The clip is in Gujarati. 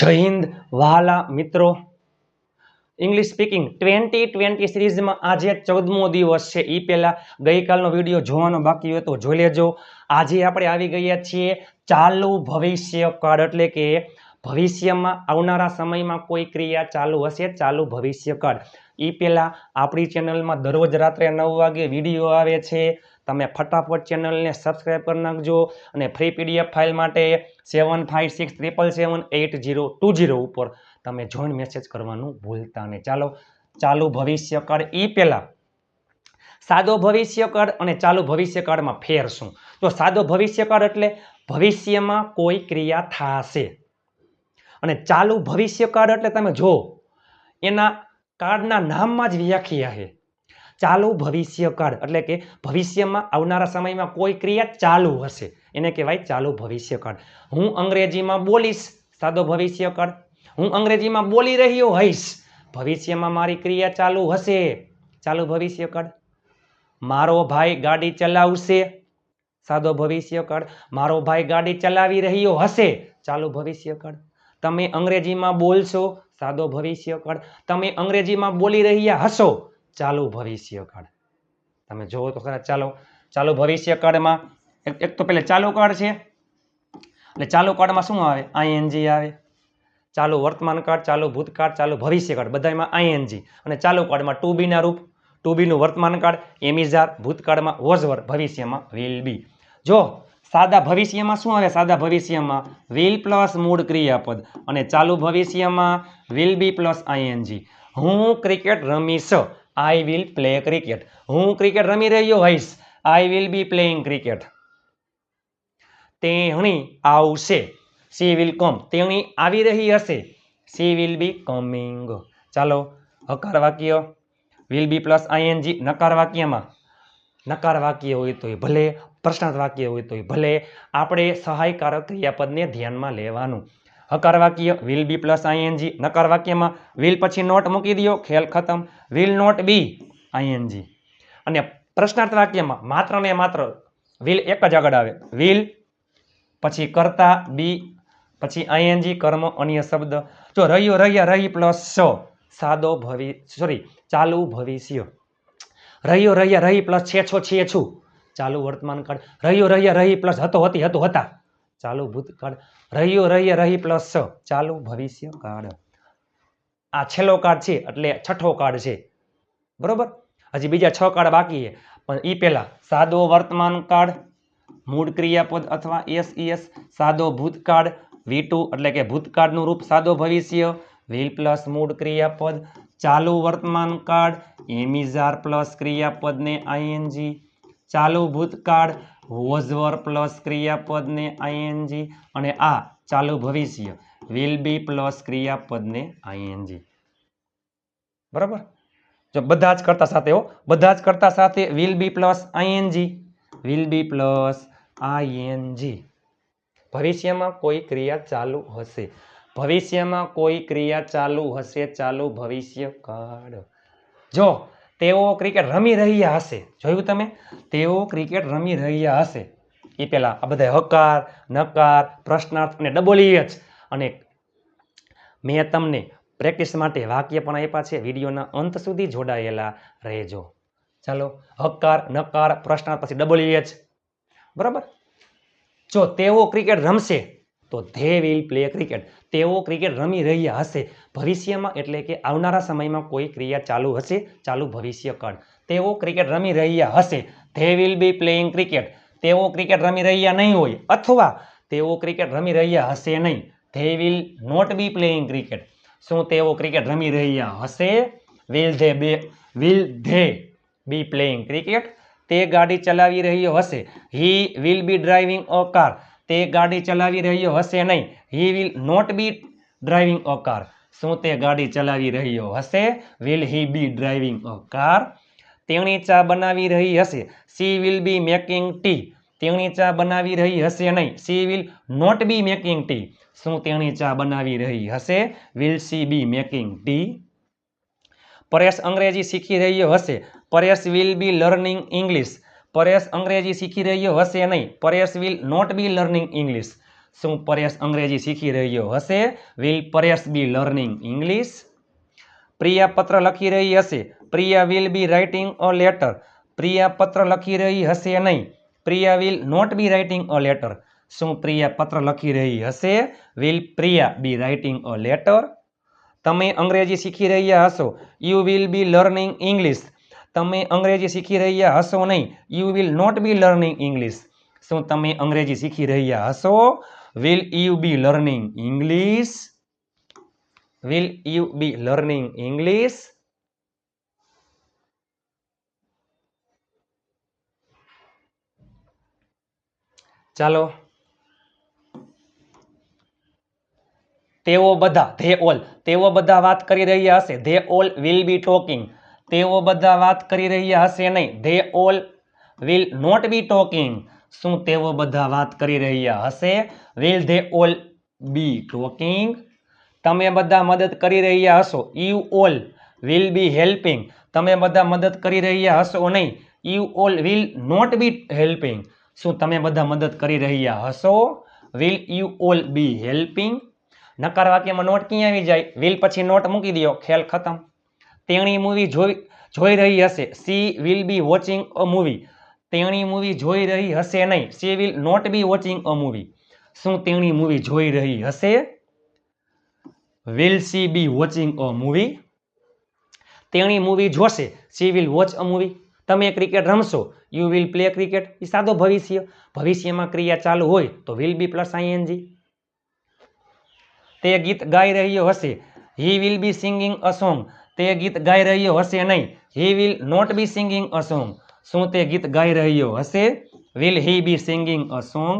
જય હિન્દ વહાલા મિત્રો. ઇંગ્લિશ સ્પીકિંગ ટ્વેન્ટી ટ્વેન્ટી સિરીઝમાં આજે ચૌદમો દિવસ છે. એ પહેલાં ગઈકાલનો વીડિયો જોવાનો બાકી હોય તો જોઈ લેજો. આજે આપણે આવી ગયા છીએ ચાલુ ભવિષ્ય કાળ, એટલે કે ભવિષ્યમાં આવનારા સમયમાં કોઈ ક્રિયા ચાલુ હશે? ચાલુ ભવિષ્ય કાળ. એ પહેલાં આપણી ચેનલમાં દરરોજ રાત્રે નવ વાગે વીડિયો આવે છે. તમે ફટાફટ ચેનલને સબસ્ક્રાઈબ કરી નાખજો અને ફ્રી પીડીએફ ફાઇલ માટે seven five six triple seven eight zero two zero ઉપર તમે જોઈન મેસેજ કરવાનું ભૂલતા નહીં. ચાલો, ચાલુ ભવિષ્યકાળ એ પહેલાં. સાદો ભવિષ્યકાળ અને ચાલુ ભવિષ્યકાળમાં ફેર શું તો સાદો ભવિષ્યકાળ એટલે ભવિષ્યમાં કોઈ ક્રિયા થશે. અને ચાલુ ભવિષ્યકાળ એટલે તમે જો એના કાળના નામમાં જ વ્યાખ્યા છે. ચાલુ ભવિષ્યકાળ એટલે કે ભવિષ્યમાં આવનારા સમયમાં કોઈ ક્રિયા ચાલુ હશે. એને કહેવાય ચાલુ ભવિષ્યકાળ હું અંગ્રેજીમાં બોલીશ, સાદો ભવિષ્યકાળ હું અંગ્રેજીમાં બોલી રહ્યો હઈશ, ભવિષ્યમાં મારી ક્રિયા ચાલુ હશે. ચાલુ ભવિષ્યકાળ મારો ભાઈ ગાડી ચલાવશે. સાદો ભવિષ્યકાળ મારો ભાઈ ગાડી ચલાવી રહ્યો હશે. ચાલુ ભવિષ્યકાળ તમે અંગ્રેજીમાં બોલશો, સાદો ભવિષ્યકાળ તમે અંગ્રેજીમાં બોલી રહ્યા હશો ચાલુ ભવિષ્યકાળ તમે જુઓ તો ખરા, ચાલો, ચાલુ ભવિષ્યકાળમાં એક તો પહેલા ચાલુ કાળ છે. એટલે ચાલુ કાળમાં શું આવે? આઈએનજી આવે. ચાલુ વર્તમાન કાળ, ચાલુ ભૂતકાળ, ચાલુ ભવિષ્યકાળ બધામાં આઈએનજી અને ચાલુ કાળમાં ટુ બીના રૂપ, ટુ બીનું વર્તમાન કાળ, એમિઝાર, ભૂતકાળમાં વોઝવર ભવિષ્યમાં વિલ બી. જો, સાદા ભવિષ્યમાં શું આવે? સાદા ભવિષ્યમાં વિલ પ્લસ મૂળ ક્રિયાપદ અને ચાલુ ભવિષ્યમાં વિલ બી પ્લસ આઈએનજી હું ક્રિકેટ રમીશ. આઈ વિલ પ્લે ક્રિકેટ હું ક્રિકેટ રમી રહ્યો હઈશ. I will be playing cricket તેણી આવશે. સી વિલ કમ તેણી આવી રહી હશે. સી વિલ બી કમિંગ ચાલો, હકાર વાક્ય. Will be plus I N G નકાર વાક્યમાં. નકાર વાક્ય હોય તોય ભલે, પ્રશ્નાર્થ વાક્ય હોય તોય ભલે. આપણે સહાયકારક ક્રિયાપદને ધ્યાનમાં લેવાનું. હકાર વાક્ય will be plus I N G નકાર વાક્યમાં વિલ પછી નોટ મૂકી દો ખેલ ખતમ. વિલ નોટ બી આઈએનજી અને પ્રશ્નાર્થ વાક્યમાં માત્ર ને માત્ર વિલ એક જ આગળ આવે. વિલ પછી કરતા બી પછી આઈએનજી કર્મ, અન્ય શબ્દ. જો રહ્યો, રહ્યા, રહી પ્લસ સ સાદો ભવિ સોરી ચાલુ ભવિષ્ય. રહ્યો, રહ્યા, રહી પ્લસ છે છો છે છું ચાલુ વર્તમાન કાળ. રહ્યો, રહ્યા, રહી પ્લસ હતો, હતી, હતું, હતા. ચાલુ ભૂતકાળ રહ્યો, રહીએ, રહી પ્લસ ચાલુ ભવિષ્ય કાળ. આ છેલ્લો કાર્ડ છે, એટલે છઠ્ઠો કાર્ડ છે. બરોબર? હજી બીજા છ કાર્ડ બાકી પણ એ પહેલા, સાદો વર્તમાન કાર્ડ મૂળ ક્રિયાપદ અથવા એસ એસ, સાદો ભૂતકાળ વી ટુ, એટલે કે ભૂતકાળનું રૂપ સાદો ભવિષ્ય વિલ પ્લસ મૂળ ક્રિયાપદ, ચાલુ વર્તમાન કાળ એમિઝાર પ્લસ ક્રિયાપદને આઈએનજી ચાલુ ભૂતકાળ વોઝવર પ્લસ ક્રિયાપદને આઈએનજી અને આ ચાલુ ભવિષ્ય. વિલ બી પ્લસ ક્રિયાપદને આઈએનજી. બરાબર? જો બધા જ કરતા સાથે હો, બધા જ કરતા સાથે will be plus ING. Will be plus ING. ભવિષ્યમાં કોઈ ક્રિયા ચાલુ હશે? ભવિષ્યમાં કોઈ ક્રિયા ચાલુ હશે? ચાલુ ભવિષ્ય કાળ જો તેઓ ક્રિકેટ રમી રહ્યા હશે. જોયું તમે? તેઓ ક્રિકેટ રમી રહ્યા હશે. એ પહેલાં આ બધા હકાર, નકાર, પ્રશ્નાર્થ અને ડબલ એચ અને મેં તમને પ્રેક્ટિસ માટે વાક્ય પણ આપ્યા છે. વિડીયોના અંત સુધી જોડાયેલા રહેજો. ચાલો, હકાર, નકાર, પ્રશ્નાર્થ પછી ડબલ એચ બરાબર? જો તેઓ ક્રિકેટ રમશે તો ધે વિલ પ્લે ક્રિકેટ. તેઓ ક્રિકેટ રમી રહ્યા હશે. ભવિષ્યમાં એટલે કે આવનારા સમયમાં કોઈ ક્રિયા ચાલુ હશે? ચાલુ ભવિષ્યકાળ તેઓ ક્રિકેટ રમી રહ્યા હશે. They will be playing cricket. તેઓ ક્રિકેટ રમી રહ્યા નહીં હોય. અથવા તેઓ ક્રિકેટ રમી રહ્યા હશે નહીં. They will not be playing cricket. શું તેઓ ક્રિકેટ રમી રહ્યા હશે? Will they be, will they be playing cricket. તે ગાડી ચલાવી રહ્યો હશે. He will be driving a car. તે ગાડી ચલાવી રહ્યો હશે નહીં. He will not be driving a car શું તે ગાડી ચલાવી રહ્યો હશે? Will he be driving a car તેણી ચા બનાવી રહી હશે. She will be making tea તેણી ચા બનાવી રહી હશે નહીં. She will not be making tea શું તેણી ચા બનાવી રહી હશે? Will she be making tea Paresh અંગ્રેજી શીખી રહ્યો હશે. Paresh will be learning English Paresh અંગ્રેજી શીખી રહ્યો હશે નહીં. Paresh will not be learning English શું પરેશ અંગ્રેજી શીખી રહ્યો હશે? Will Paresh be learning English Priya પત્ર લખી રહી હશે. Priya will be writing a letter Priya પત્ર લખી રહી હશે નહીં. Priya will not be writing a letter શું પ્રિયા પત્ર લખી રહી હશે? Will Priya be writing a letter તમે અંગ્રેજી શીખી રહ્યા હશો. You will be learning English તમે અંગ્રેજી શીખી રહ્યા હશો નહીં you will not be learning English શું તમે અંગ્રેજી શીખી રહ્યા હશો? Will you be learning English will you be learning English ચાલો. તેઓ બધા ધે ઓલ તેઓ બધા વાત કરી રહ્યા હશે. They all will be talking તેઓ બધા વાત કરી રહ્યા હશે નહીં. They all will not be talking શું તેઓ બધા વાત કરી રહ્યા હશે? Will they all be talking તમે બધા મદદ કરી રહ્યા હશો. You all will be helping તમે બધા મદદ કરી રહ્યા હશો નહીં. You all will not be helping શું તમે બધા મદદ કરી રહ્યા હશો? Will you all be helping નકાર વાક્યમાં નોટ ક્યાં આવી જાય? વિલ પછી નોટ મૂકી દો ખેલ ખતમ. તેણી મૂવી જોઈ જોઈ રહી હશે. She will be watching a movie તેણી મૂવી જોઈ રહી હશે નહીં. She will not be watching a movie શું તેણી મૂવી જોઈ રહી હશે? Will she be watching a movie તેણી મૂવી જોશે. She will watch a movie તમે ક્રિકેટ રમશો. યુ વિલ પ્લે ક્રિકેટ એ સાદો ભવિષ્ય. ભવિષ્યમાં ક્રિયા ચાલુ હોય તો વિલ બી પ્લસ આઈએનજી તે ગીત ગાઈ રહ્યો હશે. He will be singing a song તે ગીત ગાઈ રહ્યો હશે નહીં. He will not be singing a song શું તે ગીત ગાઈ રહ્યો હશે? Will he be singing a song